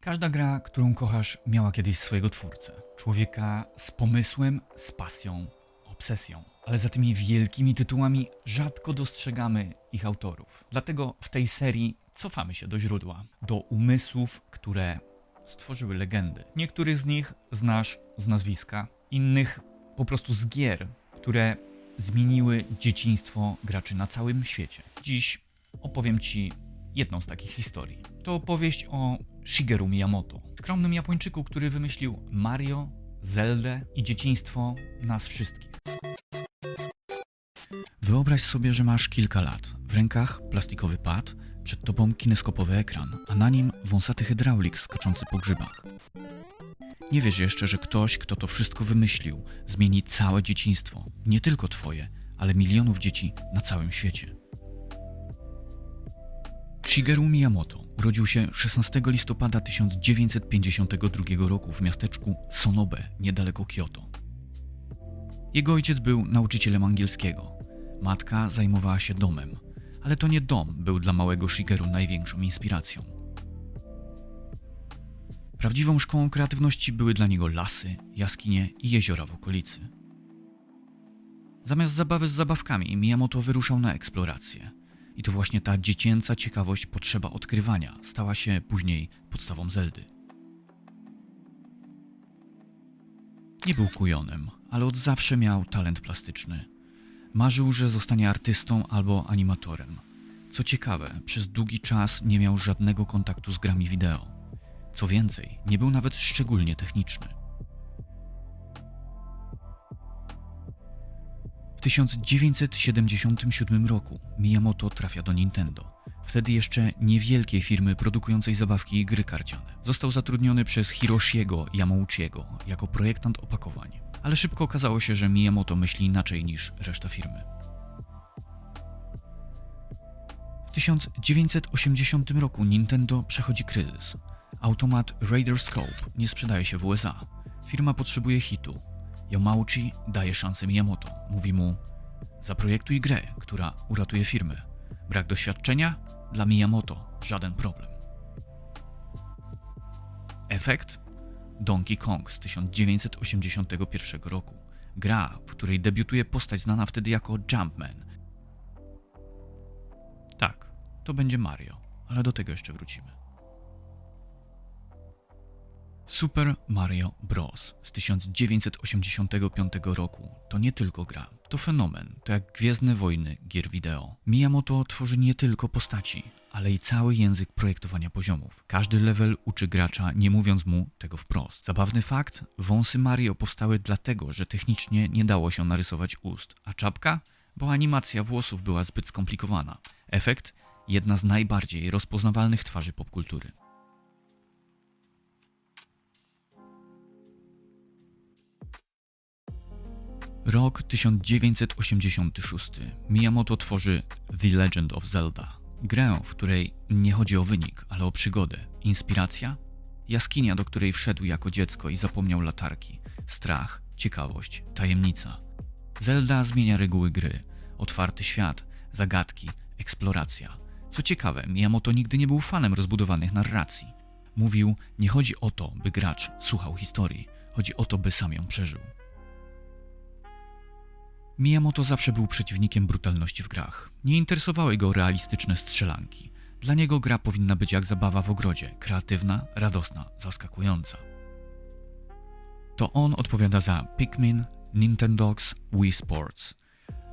Każda gra, którą kochasz, miała kiedyś swojego twórcę. Człowieka z pomysłem, z pasją, obsesją. Ale za tymi wielkimi tytułami rzadko dostrzegamy ich autorów. Dlatego w tej serii cofamy się do źródła, do umysłów, które stworzyły legendy. Niektórych z nich znasz z nazwiska, innych po prostu z gier, które zmieniły dzieciństwo graczy na całym świecie. Dziś opowiem Ci jedną z takich historii. To opowieść o Shigeru Miyamoto, skromnym Japończyku, który wymyślił Mario, Zeldę i dzieciństwo nas wszystkich. Wyobraź sobie, że masz kilka lat. W rękach plastikowy pad, przed tobą kineskopowy ekran, a na nim wąsaty hydraulik skaczący po grzybach. Nie wiesz jeszcze, że ktoś, kto to wszystko wymyślił, zmieni całe dzieciństwo. Nie tylko twoje, ale milionów dzieci na całym świecie. Shigeru Miyamoto urodził się 16 listopada 1952 roku w miasteczku Sonobe, niedaleko Kyoto. Jego ojciec był nauczycielem angielskiego. Matka zajmowała się domem, ale to nie dom był dla małego Shigeru największą inspiracją. Prawdziwą szkołą kreatywności były dla niego lasy, jaskinie i jeziora w okolicy. Zamiast zabawy z zabawkami, Miyamoto wyruszał na eksplorację. I to właśnie ta dziecięca ciekawość, potrzeba odkrywania stała się później podstawą Zeldy. Nie był kujonem, ale od zawsze miał talent plastyczny. Marzył, że zostanie artystą albo animatorem. Co ciekawe, przez długi czas nie miał żadnego kontaktu z grami wideo. Co więcej, nie był nawet szczególnie techniczny. W 1977 roku Miyamoto trafia do Nintendo, wtedy jeszcze niewielkiej firmy produkującej zabawki i gry karciane. Został zatrudniony przez Hiroshiego Yamauchiego jako projektant opakowań, ale szybko okazało się, że Miyamoto myśli inaczej niż reszta firmy. W 1980 roku Nintendo przechodzi kryzys. Automat Raider Scope nie sprzedaje się w USA. Firma potrzebuje hitu. Yamauchi daje szansę Miyamoto. Mówi mu: Zaprojektuj grę, która uratuje firmę. Brak doświadczenia? Dla Miyamoto żaden problem. Efekt? Donkey Kong z 1981 roku. Gra, w której debiutuje postać znana wtedy jako Jumpman. Tak, to będzie Mario, ale do tego jeszcze wrócimy. Super Mario Bros. z 1985 roku to nie tylko gra, to fenomen, to jak Gwiezdne Wojny gier wideo. Miyamoto tworzy nie tylko postaci, ale i cały język projektowania poziomów. Każdy level uczy gracza, nie mówiąc mu tego wprost. Zabawny fakt, wąsy Mario powstały dlatego, że technicznie nie dało się narysować ust, a czapka? Bo animacja włosów była zbyt skomplikowana. Efekt? Jedna z najbardziej rozpoznawalnych twarzy popkultury. Rok 1986. Miyamoto tworzy The Legend of Zelda. Grę, w której nie chodzi o wynik, ale o przygodę. Inspiracja? Jaskinia, do której wszedł jako dziecko i zapomniał latarki. Strach, ciekawość, tajemnica. Zelda zmienia reguły gry. Otwarty świat, zagadki, eksploracja. Co ciekawe, Miyamoto nigdy nie był fanem rozbudowanych narracji. Mówił, nie chodzi o to, by gracz słuchał historii, chodzi o to, by sam ją przeżył. Miyamoto zawsze był przeciwnikiem brutalności w grach. Nie interesowały go realistyczne strzelanki. Dla niego gra powinna być jak zabawa w ogrodzie, kreatywna, radosna, zaskakująca. To on odpowiada za Pikmin, Nintendogs, Wii Sports.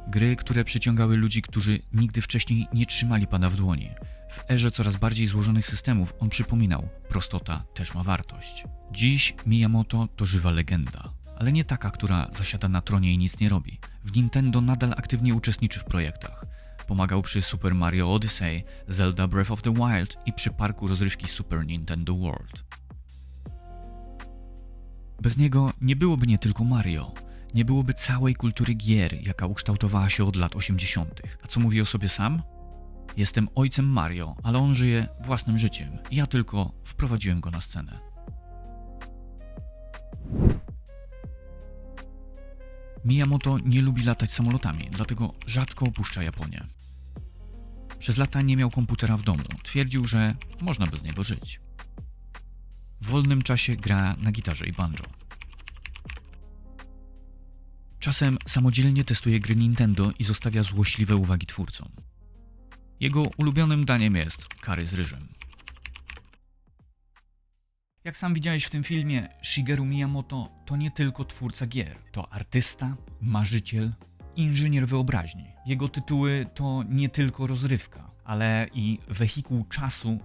Gry, które przyciągały ludzi, którzy nigdy wcześniej nie trzymali pada w dłoni. W erze coraz bardziej złożonych systemów on przypominał, prostota też ma wartość. Dziś Miyamoto to żywa legenda ale nie taka, która zasiada na tronie i nic nie robi. W Nintendo nadal aktywnie uczestniczy w projektach. Pomagał przy Super Mario Odyssey, Zelda Breath of the Wild i przy parku rozrywki Super Nintendo World. Bez niego nie byłoby nie tylko Mario, nie byłoby całej kultury gier, jaka ukształtowała się od lat 80. A co mówi o sobie sam? Jestem ojcem Mario, ale on żyje własnym życiem. Ja tylko wprowadziłem go na scenę. Miyamoto nie lubi latać samolotami, dlatego rzadko opuszcza Japonię. Przez lata nie miał komputera w domu. Twierdził, że można bez niego żyć. W wolnym czasie gra na gitarze i banjo. Czasem samodzielnie testuje gry Nintendo i zostawia złośliwe uwagi twórcom. Jego ulubionym daniem jest kary z ryżem. Jak sam widziałeś w tym filmie, Shigeru Miyamoto to nie tylko twórca gier, to artysta, marzyciel, inżynier wyobraźni. Jego tytuły to nie tylko rozrywka, ale i wehikuł czasu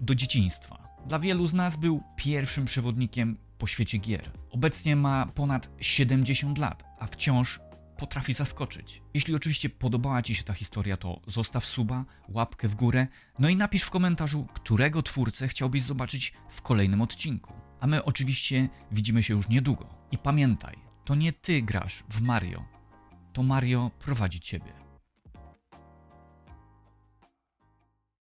do dzieciństwa. Dla wielu z nas był pierwszym przewodnikiem po świecie gier. Obecnie ma ponad 70 lat, a wciąż potrafi zaskoczyć. Jeśli oczywiście podobała Ci się ta historia, to zostaw suba, łapkę w górę, no i napisz w komentarzu, którego twórcę chciałbyś zobaczyć w kolejnym odcinku. A my oczywiście widzimy się już niedługo. I pamiętaj, to nie Ty grasz w Mario, to Mario prowadzi Ciebie.